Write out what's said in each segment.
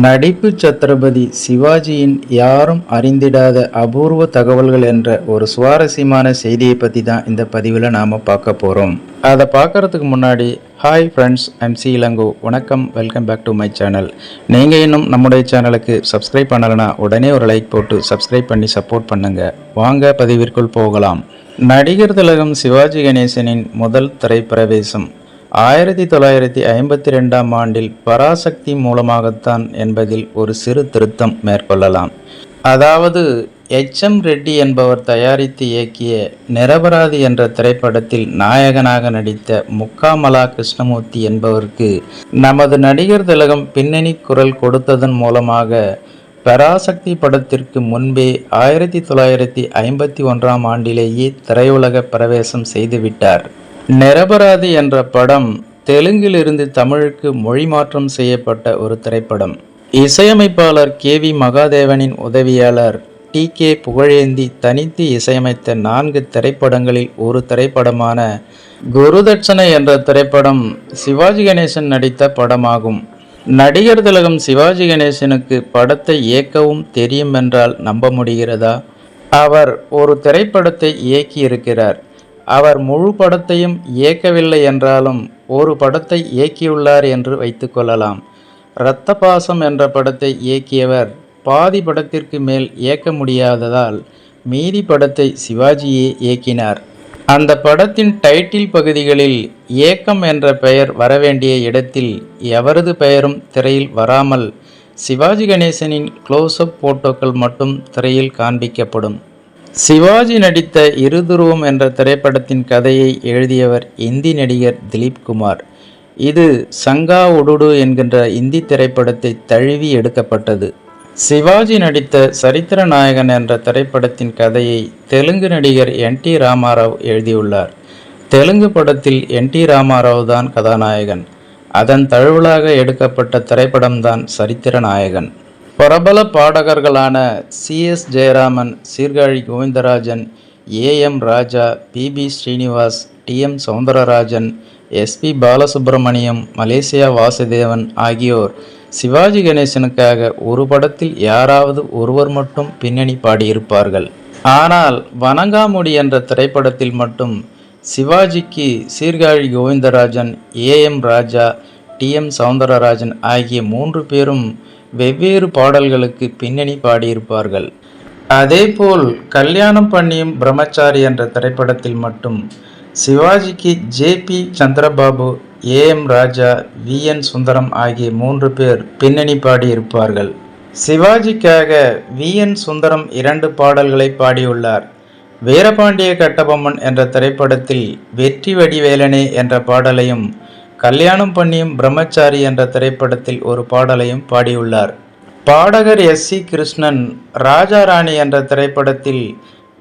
நடிப்பு சத்ரபதி சிவாஜியின் யாரும் அறிந்திடாத அபூர்வ தகவல்கள் என்ற ஒரு சுவாரஸ்யமான செய்தியை பற்றி தான் இந்த பதிவில் நாம் பார்க்க போகிறோம் அதை பார்க்கறதுக்கு முன்னாடி hi friends I'm C Ilango. வணக்கம் welcome back to my channel நீங்கள் இன்னும் நம்முடைய சேனலுக்கு சப்ஸ்கிரைப் பண்ணலைன்னா உடனே ஒரு லைக் போட்டு சப்ஸ்கிரைப் பண்ணி சப்போர்ட் பண்ணுங்கள் வாங்க பதிவிற்குள் போகலாம். நடிகர் திலகம் சிவாஜி கணேசனின் முதல் திரைப்பிரவேசம். ஆயிரத்தி தொள்ளாயிரத்தி ஐம்பத்தி ரெண்டாம் ஆண்டில் பராசக்தி மூலமாகத்தான் என்பதில் ஒரு சிறு திருத்தம் மேற்கொள்ளலாம். அதாவது எச். எம். ரெட்டி என்பவர் தயாரித்து இயக்கிய நிரபராதி என்ற திரைப்படத்தில் நாயகனாக நடித்த முக்காமலா கிருஷ்ணமூர்த்தி என்பவருக்கு நமது நடிகர் திலகம் பின்னணி குரல் கொடுத்ததன் மூலமாக பராசக்தி படத்திற்கு முன்பே ஆயிரத்தி தொள்ளாயிரத்தி ஐம்பத்தி ஒன்றாம் ஆண்டிலேயே திரையுலக பிரவேசம் செய்துவிட்டார். நிரபராதி என்ற படம் தெலுங்கிலிருந்து தமிழுக்கு மொழி மாற்றம் செய்யப்பட்ட ஒரு திரைப்படம். இசையமைப்பாளர் கே வி மகாதேவனின் உதவியாளர் டி கே புகழேந்தி தனித்து இசையமைத்த நான்கு திரைப்படங்களில் ஒரு திரைப்படமான குருதட்சணை என்ற திரைப்படம் சிவாஜி கணேசன் நடித்த படமாகும். நடிகர் திலகம் சிவாஜி கணேசனுக்கு படத்தை இயக்கவும் தெரியும் என்றால் நம்ப முடிகிறதா? அவர் ஒரு திரைப்படத்தை இயக்கியிருக்கிறார். அவர் முழு படத்தையும் இயக்கவில்லை என்றாலும் ஒரு படத்தை இயக்கியுள்ளார் என்று வைத்துக்கொள்ளலாம் இரத்த பாசம் என்ற படத்தை இயக்கியவர் பாதி படத்திற்கு மேல் இயக்க முடியாததால் மீதி படத்தை சிவாஜியே இயக்கினார். அந்த படத்தின் டைட்டில் பகுதிகளில் இயக்கம் என்ற பெயர் வரவேண்டிய இடத்தில் எவரது பெயரும் திரையில் வராமல் சிவாஜி கணேசனின் க்ளோஸ்அப் போட்டோக்கள் மட்டும் திரையில் காண்பிக்கப்படும். சிவாஜி நடித்த இருதுருவம் என்ற திரைப்படத்தின் கதையை எழுதியவர் இந்தி நடிகர் திலீப் குமார். இது சங்கா உடுடு என்கின்ற இந்தி திரைப்படத்தை தழுவி எடுக்கப்பட்டது. சிவாஜி நடித்த சரித்திர நாயகன் என்ற திரைப்படத்தின் கதையை தெலுங்கு நடிகர் என் டி ராமாராவ் எழுதியுள்ளார். தெலுங்கு படத்தில் என் டி ராமாராவ் தான் கதாநாயகன். அதன் தழுவலாக எடுக்கப்பட்ட திரைப்படம்தான் சரித்திர நாயகன். பிரபல பாடகர்களான C. S. Jayaraman Sirkazhi Govindarajan A M Raja P B Srinivas T M Soundararajan Soundararajan S P Balasubrahmanyam Malaysia Vasudevan ஆகியோர் சிவாஜி கணேசனுக்காக ஒரு படத்தில் யாராவது ஒருவர் மட்டும் பின்னணி பாடியிருப்பார்கள். ஆனால் வணங்காமுடி என்ற திரைப்படத்தில் மட்டும் சிவாஜிக்கு Sirkazhi Govindarajan A M Raja T. M. Soundararajan ஆகிய மூன்று பேரும் வெவ்வேறு பாடல்களுக்கு பின்னணி பாடியிருப்பார்கள். அதேபோல் கல்யாணம் பண்ணியும் பிரம்மச்சாரி என்ற திரைப்படத்தில் மட்டும் சிவாஜிக்கு J P Chandrababu A M Raja V N Sundaram ஆகிய மூன்று பேர் பின்னணி பாடியிருப்பார்கள். சிவாஜிக்காக வி என் சுந்தரம் இரண்டு பாடல்களை பாடியுள்ளார். வீரபாண்டிய கட்டபொம்மன் என்ற திரைப்படத்தில் வெற்றி வடிவேலனே என்ற பாடலையும் கல்யாணம் பண்ணியும் பிரம்மச்சாரி என்ற திரைப்படத்தில் ஒரு பாடலையும் பாடியுள்ளார். பாடகர் எஸ். சி. கிருஷ்ணன் ராஜாராணி என்ற திரைப்படத்தில்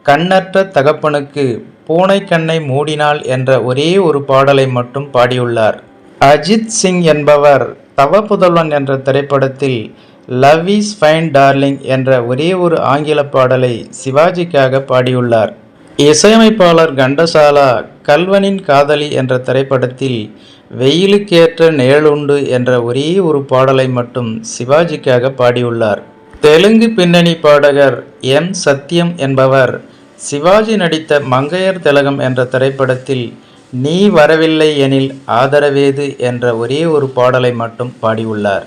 கண்ணற்ற தகப்பனுக்கு பூனை கண்ணை மூடினாள் என்ற ஒரே ஒரு பாடலை மட்டும் பாடியுள்ளார். அஜித் சிங் என்பவர் தவ புதல்வன் என்ற திரைப்படத்தில் லவ் இஸ் ஃபைன் டார்லிங் என்ற ஒரே ஒரு ஆங்கில பாடலை சிவாஜிக்காக பாடியுள்ளார். இசையமைப்பாளர் கண்டசாலா கல்வனின் காதலி என்ற திரைப்படத்தில் வெயிலுக்கேற்ற நிழலுண்டு என்ற ஒரே ஒரு பாடலை மட்டும் சிவாஜிக்காக பாடியுள்ளார். தெலுங்கு பின்னணி பாடகர் எம் சத்யம் என்பவர் சிவாஜி நடித்த மங்கையர் திலகம் என்ற திரைப்படத்தில் நீ வரவில்லை எனில் ஆதரவேது என்ற ஒரே ஒரு பாடலை மட்டும் பாடியுள்ளார்.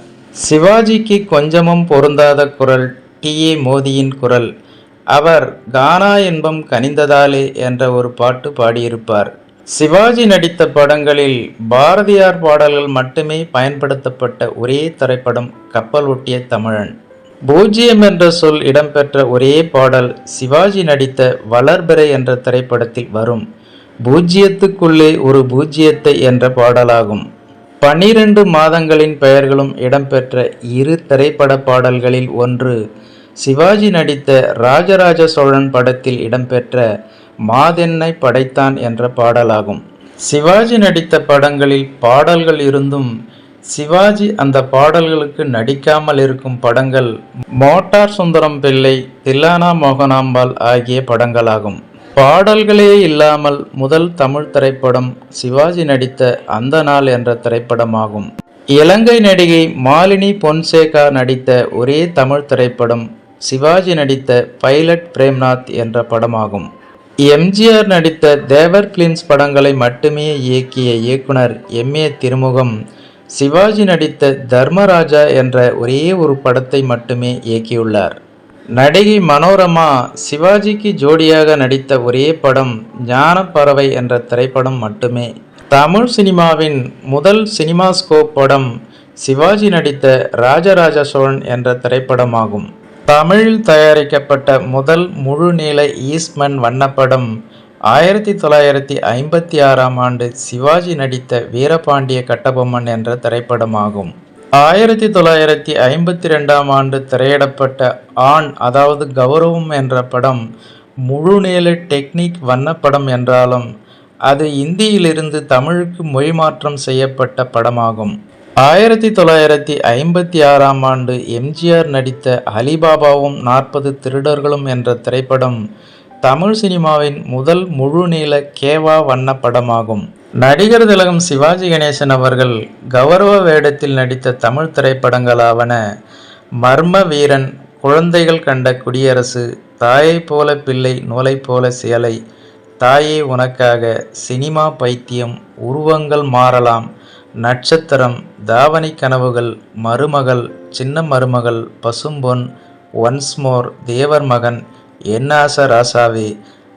சிவாஜிக்கு கொஞ்சமும் பொருந்தாத குரல் டி. ஏ. மோதியின் குரல் அவர் கானா இன்பம் கனிந்ததாலே என்ற ஒரு பாட்டு பாடியிருப்பார். சிவாஜி நடித்த படங்களில் பாரதியார் பாடல்கள் மட்டுமே பயன்படுத்தப்பட்ட ஒரே திரைப்படம் கப்பல் ஒட்டிய தமிழன். பூஜ்ஜியம் என்ற சொல் இடம்பெற்ற ஒரே பாடல் சிவாஜி நடித்த வளர்பிறை என்ற திரைப்படத்தில் வரும். பூஜ்ஜியத்துக்குள்ளே ஒரு பூஜ்ஜியத்தை என்ற பாடலாகும். பனிரெண்டு மாதங்களின் பெயர்களும் இடம்பெற்ற இரு திரைப்பட பாடல்களில் ஒன்று சிவாஜி நடித்த ராஜராஜ சோழன் படத்தில் இடம்பெற்ற மாதென்னை படைத்தான் என்ற பாடலாகும். சிவாஜி நடித்த படங்களில் பாடல்கள் இருந்தும் சிவாஜி அந்த பாடல்களுக்கு நடிக்காமல் இருக்கும் படங்கள் மோட்டார் சுந்தரம் பிள்ளை தில்லானா மோகனாம்பாள் ஆகிய படங்களாகும். பாடல்களே இல்லாமல் முதல் தமிழ் திரைப்படம் சிவாஜி நடித்த அந்த நாள் என்ற திரைப்படமாகும். இலங்கை நடிகை மாலினி பொன்சேகா நடித்த ஒரே தமிழ் திரைப்படம் சிவாஜி நடித்த பைலட் பிரேம்நாத் என்ற படமாகும். எம்ஜிஆர் நடித்த தேவர் பிலிம்ஸ் படங்களை மட்டுமே இயக்கிய இயக்குனர் எம். ஏ. திருமுகம் சிவாஜி நடித்த தர்மராஜா என்ற ஒரே ஒரு படத்தை மட்டுமே இயக்கியுள்ளார். நடிகை மனோரமா சிவாஜிக்கு ஜோடியாக நடித்த ஒரே படம் ஞானப்பறவை என்ற திரைப்படம் மட்டுமே. தமிழ் சினிமாவின் முதல் சினிமாஸ்கோப் படம் சிவாஜி நடித்த ராஜராஜ சோழன் என்ற திரைப்படமாகும். தமிழில் தயாரிக்கப்பட்ட முதல் முழு நீள ஈஸ்மன் வண்ணப்படம் ஆயிரத்தி தொள்ளாயிரத்தி ஐம்பத்தி ஆறாம் ஆண்டு சிவாஜி நடித்த வீரபாண்டிய கட்டபொம்மன் என்ற திரைப்படமாகும். ஆயிரத்தி தொள்ளாயிரத்தி ஐம்பத்தி ரெண்டாம் ஆண்டு திரையிடப்பட்ட ஆண் அதாவது கௌரவம் என்ற படம் முழுநீள டெக்னிக் வண்ணப்படம் என்றாலும் அது இந்தியிலிருந்து தமிழுக்கு மொழிமாற்றம் செய்யப்பட்ட படமாகும். ஆயிரத்தி தொள்ளாயிரத்தி ஐம்பத்தி ஆறாம் ஆண்டு எம்ஜிஆர் நடித்த அலிபாபாவும் நாற்பது திருடர்களும் என்ற திரைப்படம் தமிழ் சினிமாவின் முதல் முழுநீள கேவா வண்ண படமாகும். நடிகர் திலகம் சிவாஜி கணேசன் அவர்கள் கௌரவ வேடத்தில் நடித்த தமிழ் திரைப்படங்களாவன மர்ம வீரன் குழந்தைகள் கண்ட குடியரசு தாயைப் போல பிள்ளை நூலைப் போல சேலை தாயே உனக்காக சினிமா பைத்தியம் உருவங்கள் மாறலாம் நட்சத்திரம் தாவணி கனவுகள் மருமகள் சின்ன மருமகள் பசும்பொன் ஒன்ஸ் மோர் தேவர் மகன் என்னாச ராசாவே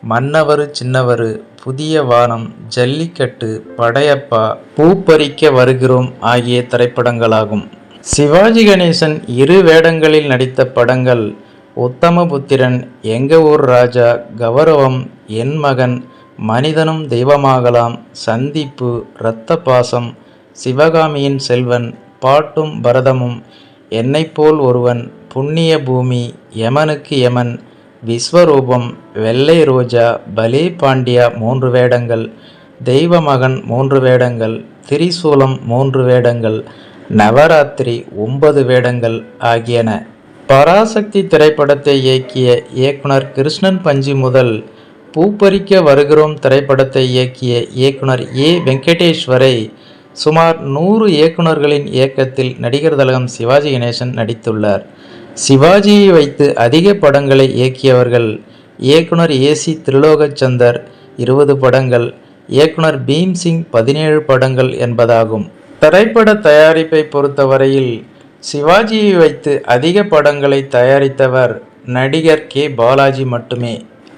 மன்னவரு சின்னவரு புதிய வானம் ஜல்லிக்கட்டு படையப்பா பூப்பறிக்க வருகிறோம் ஆகிய திரைப்படங்களாகும். சிவாஜி கணேசன் இரு வேடங்களில் நடித்த படங்கள் உத்தமபுத்திரன் எங்க ஊர் ராஜா கௌரவம் என் மகன் மனிதனும் தெய்வமாகலாம் சந்திப்பு இரத்த பாசம் சிவகாமியின் செல்வன் பாட்டும் பரதமும் என்னைப்போல் ஒருவன் புண்ணிய பூமி யமனுக்கு யமன் விஸ்வரூபம் வெள்ளை ரோஜா பலே பாண்டியா மூன்று வேடங்கள் தெய்வ மகன் மூன்று வேடங்கள் திரிசூலம் மூன்று வேடங்கள் நவராத்திரி ஒன்பது வேடங்கள் ஆகியன. பராசக்தி திரைப்படத்தை இயக்கிய இயக்குனர் கிருஷ்ணன் பஞ்சி முதல் பூப்பறிக்க வருகிறோம் திரைப்படத்தை இயக்கிய இயக்குனர் ஏ வெங்கடேஸ்வரை சுமார் நூறு இயக்குனர்களின் இயக்கத்தில் நடிகர் தலகம் சிவாஜி கணேசன் நடித்துள்ளார். சிவாஜியை வைத்து அதிக படங்களை இயக்கியவர்கள் இயக்குனர் ஏசி திரிலோகச்சந்தர் இருபது படங்கள் இயக்குனர் பீம்சிங் பதினேழு படங்கள் என்பதாகும். திரைப்பட தயாரிப்பை பொறுத்தவரையில் சிவாஜியை வைத்து அதிக படங்களை தயாரித்தவர் நடிகர் கே. பாலாஜி மட்டுமே.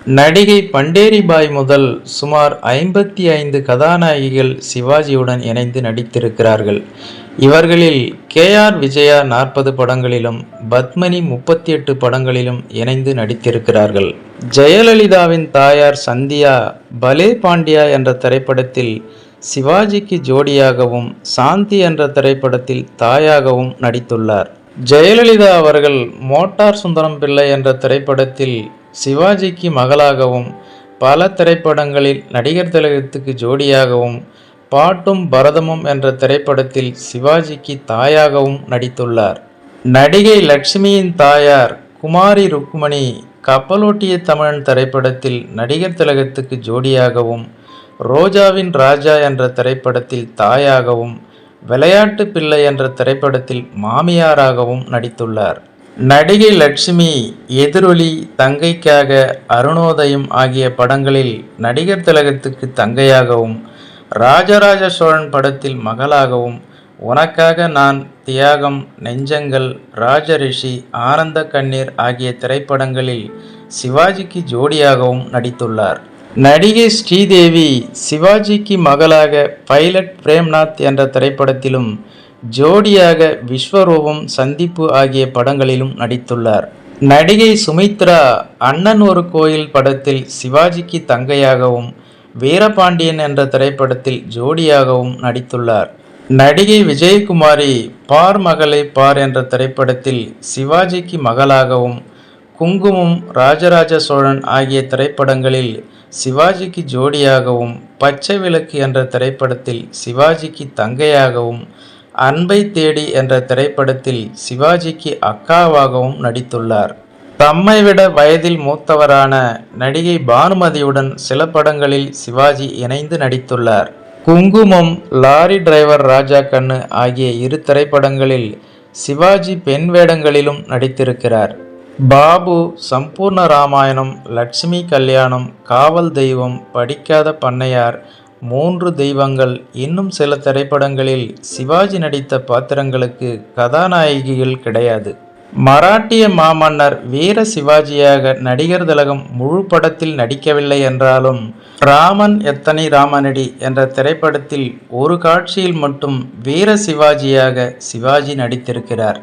நடிகை பண்டேரிபாய் முதல் சுமார் ஐம்பத்தி ஐந்து கதாநாயகிகள் சிவாஜியுடன் இணைந்து நடித்திருக்கிறார்கள். இவர்களில் கே ஆர் விஜயா நாற்பது படங்களிலும் பத்மனி முப்பத்தி எட்டு படங்களிலும் இணைந்து நடித்திருக்கிறார்கள். ஜெயலலிதாவின் தாயார் சந்தியா பலே பாண்டியா என்ற திரைப்படத்தில் சிவாஜிக்கு ஜோடியாகவும் சாந்தி என்ற திரைப்படத்தில் தாயாகவும் நடித்துள்ளார். ஜெயலலிதா அவர்கள் மோட்டார் சுந்தரம் பிள்ளை என்ற திரைப்படத்தில் சிவாஜிக்கு மகளாகவும் பல திரைப்படங்களில் நடிகர் திலகத்துக்கு ஜோடியாகவும் பாட்டும் பரதமும் என்ற திரைப்படத்தில் சிவாஜிக்கு தாயாகவும் நடித்துள்ளார். நடிகை லட்சுமியின் தாயார் குமாரி ருக்மணி கப்பலோட்டிய தமிழன் திரைப்படத்தில் நடிகர் திலகத்துக்கு ஜோடியாகவும் ரோஜாவின் ராஜா என்ற திரைப்படத்தில் தாயாகவும் விளையாட்டு பிள்ளை என்ற திரைப்படத்தில் மாமியாராகவும் நடித்துள்ளார். நடிகை லட்சுமி எதிரொலி தங்கைக்காக அருணோதயம் ஆகிய படங்களில் நடிகர் திலகத்துக்கு தங்கையாகவும் ராஜராஜ சோழன் படத்தில் மகளாகவும் உனக்காக நான் தியாகம் நெஞ்சங்கள் ராஜரிஷி ஆனந்த கண்ணீர் ஆகிய திரைப்படங்களில் சிவாஜிக்கு ஜோடியாகவும் நடித்துள்ளார். நடிகை ஸ்ரீதேவி சிவாஜிக்கு மகளாக பைலட் பிரேம்நாத் என்ற திரைப்படத்திலும் ஜோடியாக விஸ்வரூபம் சந்திப்பு ஆகிய படங்களிலும் நடித்துள்ளார். நடிகை சுமித்ரா அண்ணன் ஒரு கோயில் படத்தில் சிவாஜிக்கு தங்கையாகவும் வீரபாண்டியன் என்ற திரைப்படத்தில் ஜோடியாகவும் நடித்துள்ளார். நடிகை விஜயகுமாரி பார் மகளை பார் என்ற திரைப்படத்தில் சிவாஜிக்கு மகளாகவும் குங்குமம் ராஜராஜ சோழன் ஆகிய திரைப்படங்களில் சிவாஜிக்கு ஜோடியாகவும் பச்சை விளக்கு என்ற திரைப்படத்தில் சிவாஜிக்கு தங்கையாகவும் அன்பை தேடி என்ற திரைப்படத்தில் சிவாஜிக்கு அக்காவாகவும் நடித்துள்ளார். தம்மை விட வயதில் மூத்தவரான நடிகை பானுமதியுடன் சில படங்களில் சிவாஜி இணைந்து நடித்துள்ளார். குங்குமம் லாரி டிரைவர் ராஜா கண்ணு ஆகிய இரு திரைப்படங்களில் சிவாஜி பெண் வேடங்களிலும் நடித்திருக்கிறார். பாபு சம்பூர்ண ராமாயணம் லட்சுமி கல்யாணம் காவல் தெய்வம் படிக்காத பண்ணையார் மூன்று தெய்வங்கள் இன்னும் சில திரைப்படங்களில் சிவாஜி நடித்த பாத்திரங்களுக்கு கதாநாயகிகள் கிடையாது. மராட்டிய மாமன்னர் வீர சிவாஜியாக நடிகர் திலகம் முழு படத்தில் நடிக்கவில்லை என்றாலும் ராமன் எத்தனை ராமனடி என்ற திரைப்படத்தில் ஒரு காட்சியில் மட்டும் வீர சிவாஜியாக சிவாஜி நடித்திருக்கிறார்.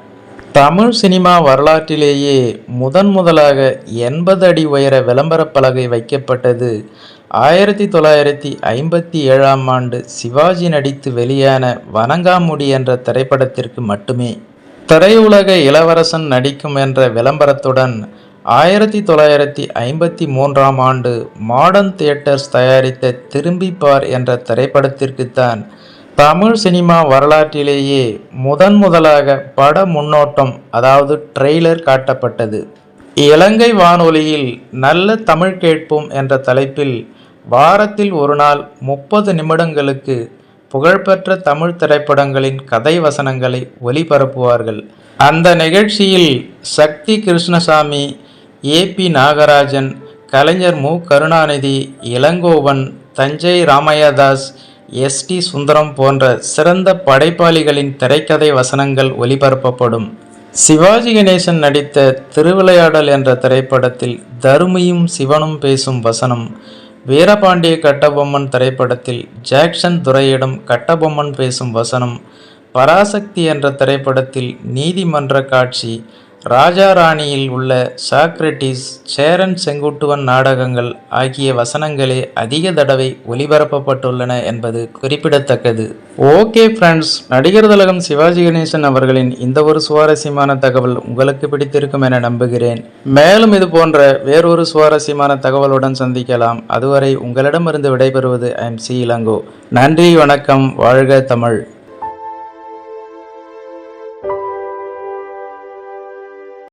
தமிழ் சினிமா வரலாற்றிலேயே முதன் முதலாக எண்பது அடி உயர விளம்பரப் பலகை வைக்கப்பட்டது ஆயிரத்தி தொள்ளாயிரத்தி ஐம்பத்தி ஏழாம் ஆண்டு சிவாஜி நடித்து வெளியான வணங்காமுடி என்ற திரைப்படத்திற்கு மட்டுமே திரையுலக இளவரசன் நடிக்கும் என்ற விளம்பரத்துடன் ஆயிரத்தி தொள்ளாயிரத்தி ஐம்பத்தி மூன்றாம் ஆண்டு மாடர்ன் தியேட்டர்ஸ் தயாரித்த திரும்பி பார் என்ற திரைப்படத்திற்குத்தான் தமிழ் சினிமா வரலாற்றிலேயே முதன் முதலாக பட முன்னோட்டம் அதாவது ட்ரெய்லர் காட்டப்பட்டது. இலங்கை வானொலியில் நல்ல தமிழ் கேட்போம் என்ற தலைப்பில் வாரத்தில் ஒரு நாள் முப்பது நிமிடங்களுக்கு புகழ்பெற்ற தமிழ் திரைப்படங்களின் கதை வசனங்களை ஒலிபரப்புவார்கள். அந்த நிகழ்ச்சியில் Sakthi Krishnasamy A P Nagarajan Kalaignar Mu. Karunanidhi Ilangovan Thanjai Ramaiahdas S D Sundaram போன்ற சிறந்த படைப்பாளிகளின் திரைக்கதை வசனங்கள் ஒலிபரப்பப்படும். சிவாஜி கணேசன் நடித்த திருவிளையாடல் என்ற திரைப்படத்தில் தருமியும் சிவனும் பேசும் வசனம் வீரபாண்டிய கட்டபொம்மன் திரைப்படத்தில் ஜாக்சன் துரையிடம் கட்டபொம்மன் பேசும் வசனம் பராசக்தி என்ற திரைப்படத்தில் நீதிமன்ற காட்சி ராஜா ராணியில் உள்ள சாக்ரட்டிஸ் சேரன் செங்குட்டுவன் நாடகங்கள் ஆகிய வசனங்களே அதிக தடவை ஒலிபரப்பப்பட்டுள்ளன என்பது குறிப்பிடத்தக்கது. ஓகே ஃப்ரெண்ட்ஸ் நடிகர் தலகம் சிவாஜி கணேசன் அவர்களின் இந்த ஒரு சுவாரஸ்யமான தகவல் உங்களுக்கு பிடித்திருக்கும் என நம்புகிறேன். மேலும் இது போன்ற வேறொரு சுவாரஸ்யமான தகவலுடன் சந்திக்கலாம். அதுவரை உங்களிடமிருந்து விடைபெறுவது ஐ எம் சி இளங்கோ. நன்றி வணக்கம் வாழ்க தமிழ்.